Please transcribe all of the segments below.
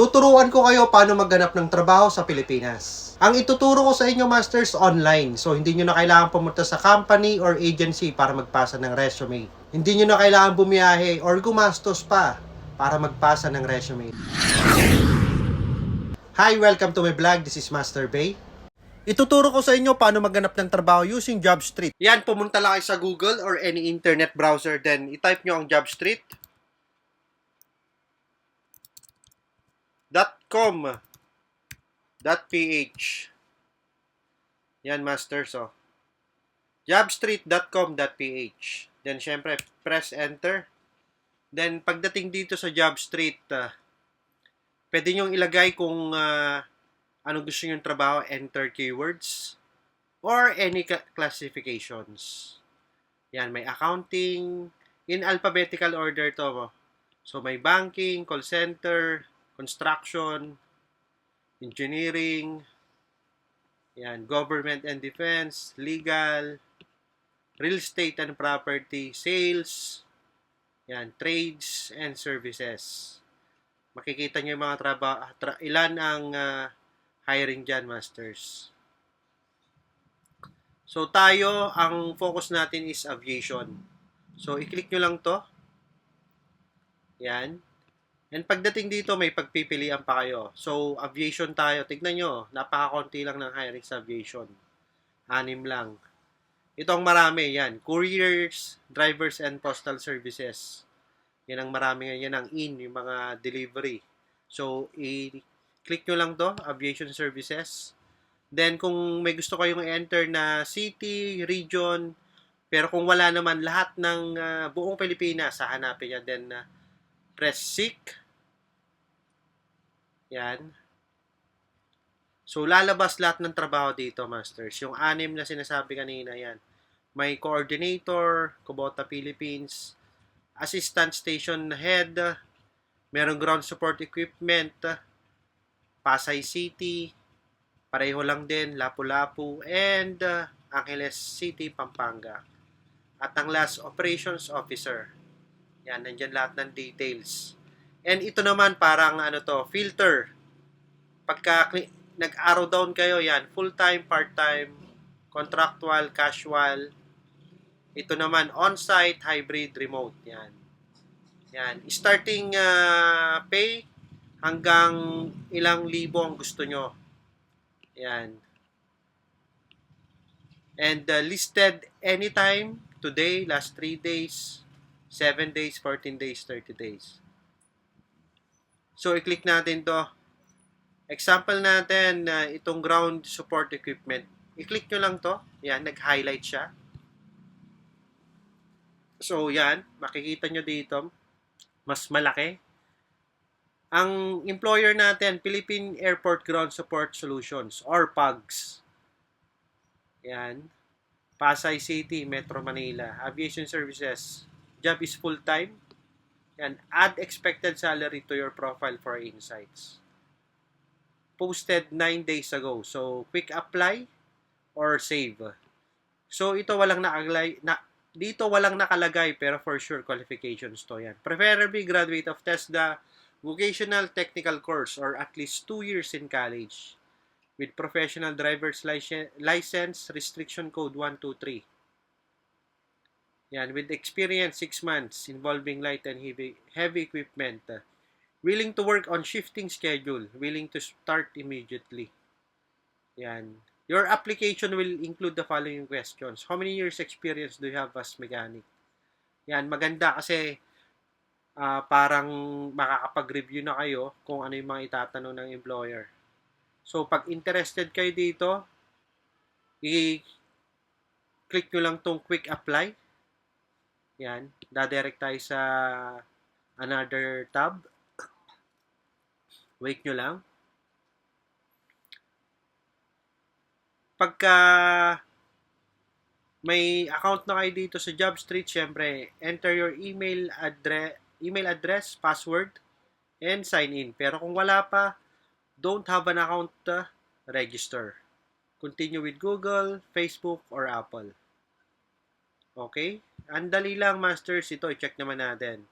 Tuturuan ko kayo paano maghanap ng trabaho sa Pilipinas. Ang ituturo ko sa inyo, Masters, online. So, hindi nyo na kailangan pumunta sa company or agency para magpasa ng resume. Hindi nyo na kailangan bumiyahe or gumastos pa para magpasa ng resume. Hi, welcome to my vlog. This is Master Bay. Ituturo ko sa inyo paano maghanap ng trabaho using JobStreet. Yan, pumunta lang kayo sa Google or any internet browser. Then, itype nyo ang JobStreet. .com .ph Yan, masters, oh. jobstreet.com.ph Then, syempre, press enter. Then, pagdating dito sa JobStreet, uh, pwede nyong ilagay kung uh, ano gusto nyong trabaho, enter keywords, or any ca- classifications. Yan, may accounting, in alphabetical order to. oh. So, may banking, call center, construction, engineering, yan, government and defense, legal, real estate and property, sales, yan, trades and services. Makikita nyo yung mga trabaho, tra- ilan ang ah, hiring dyan, masters. So, tayo, ang focus natin is aviation. So, i-click nyo lang to. Yan. And pagdating dito, may pagpipilian pa kayo. So, aviation tayo. Tignan nyo, napakakonti lang ng hiring sa aviation. Anim lang. Ito ang marami, yan. Couriers, drivers, and postal services. Yan ang marami ngayon. Yan ang in, yung mga delivery. So, i-click nyo lang to, aviation services. Then, kung may gusto kayong enter na city, region, pero kung wala naman lahat ng ah, buong Pilipinas, hahanapin yan. Then, ah, press seek. Yan. So, lalabas lahat ng trabaho dito, masters. Yung anim na sinasabi kanina, yan. May coordinator, Kubota Philippines, assistant station head, merong ground support equipment, Pasay City, pareho lang din, Lapu-Lapu, and uh, Angeles City, Pampanga. At ang last, operations officer. Yan, nandyan lahat ng details. And ito naman parang ano to, filter. Pagka nag-arrow down kayo, yan, full-time, part-time, contractual, casual. Ito naman, on-site, hybrid, remote. Yan. Yan. Starting ah, pay hanggang ilang libo ang gusto nyo. Yan. And uh, listed anytime, today, last 3 days, 7 days, 14 days, 30 days. So, i-click natin to. Example natin, na itong ground support equipment. I-click nyo lang to. Yan, nag-highlight siya. So, yan. Makikita nyo dito. Mas malaki. Ang employer natin, Philippine Airport Ground Support Solutions or PAGS. Yan. Pasay City, Metro Manila. Aviation Services. Job is full-time. Yan. Add expected salary to your profile for insights. Posted 9 days ago. So, quick apply or save. So, ito walang nakalagay, na, dito walang nakalagay pero for sure qualifications to yan. Preferably graduate of TESDA, vocational technical course or at least 2 years in college with professional driver's license restriction code 123. Yan, with experience 6 months involving light and heavy, heavy equipment. Willing to work on shifting schedule, willing to start immediately. Yan. Your application will include the following questions. How many years experience do you have as mechanic? Yan, maganda kasi ah, parang makakapag-review na kayo kung ano yung mga itatanong ng employer. So, pag interested kayo dito, i-click nyo lang tong quick apply. Yan. Dadirect tayo sa another tab. Wait nyo lang. Pagka may account na kayo dito sa JobStreet, syempre, enter your email address, email address, password, and sign in. Pero kung wala pa, don't have an account, uh, register. Continue with Google, Facebook, or Apple. Okay? Andali lang, masters. Ito, i-check naman natin.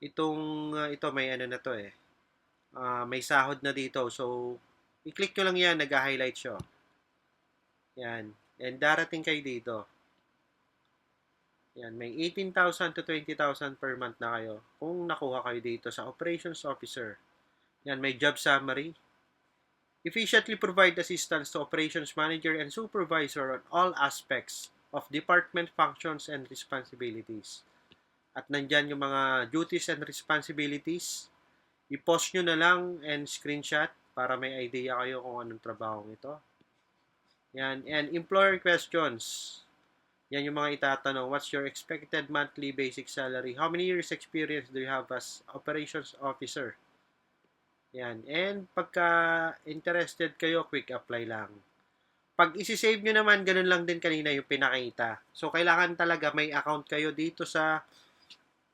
Itong, uh, ito, may ano na to eh. Ah, may sahod na dito. So, i-click nyo lang yan, nag-highlight siya. Yan. And darating kayo dito. Yan, may 18,000 to 20,000 per month na kayo kung nakuha kayo dito sa Operations Officer. Yan, may job summary. Efficiently provide assistance to Operations Manager and Supervisor on all aspects of department functions and responsibilities. At nandyan yung mga duties and responsibilities. I-post nyo na lang and screenshot para may idea kayo kung anong trabaho ito. Yan. And employer questions. Yan yung mga itatanong. What's your expected monthly basic salary? How many years experience do you have as operations officer? Yan. And pagka interested kayo, quick apply lang. Pag isi-save nyo naman, ganun lang din kanina yung pinakita. So, kailangan talaga may account kayo dito sa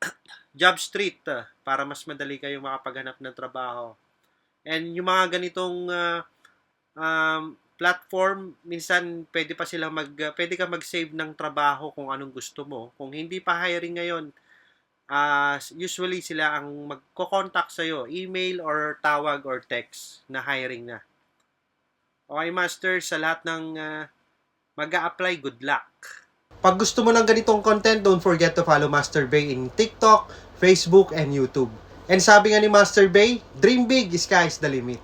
Job Street ah, para mas madali kayo makapaghanap ng trabaho. And yung mga ganitong ah, um, platform, minsan pwede pa sila mag, uh, pwede ka mag-save ng trabaho kung anong gusto mo. Kung hindi pa hiring ngayon, ah, usually sila ang magko-contact sa'yo, email or tawag or text na hiring na. Okay, master, sa lahat ng uh, mag apply good luck. Pag gusto mo ng ganitong content, don't forget to follow Master Bay in TikTok, Facebook, and YouTube. And sabi nga ni Master Bay, dream big, sky is the limit.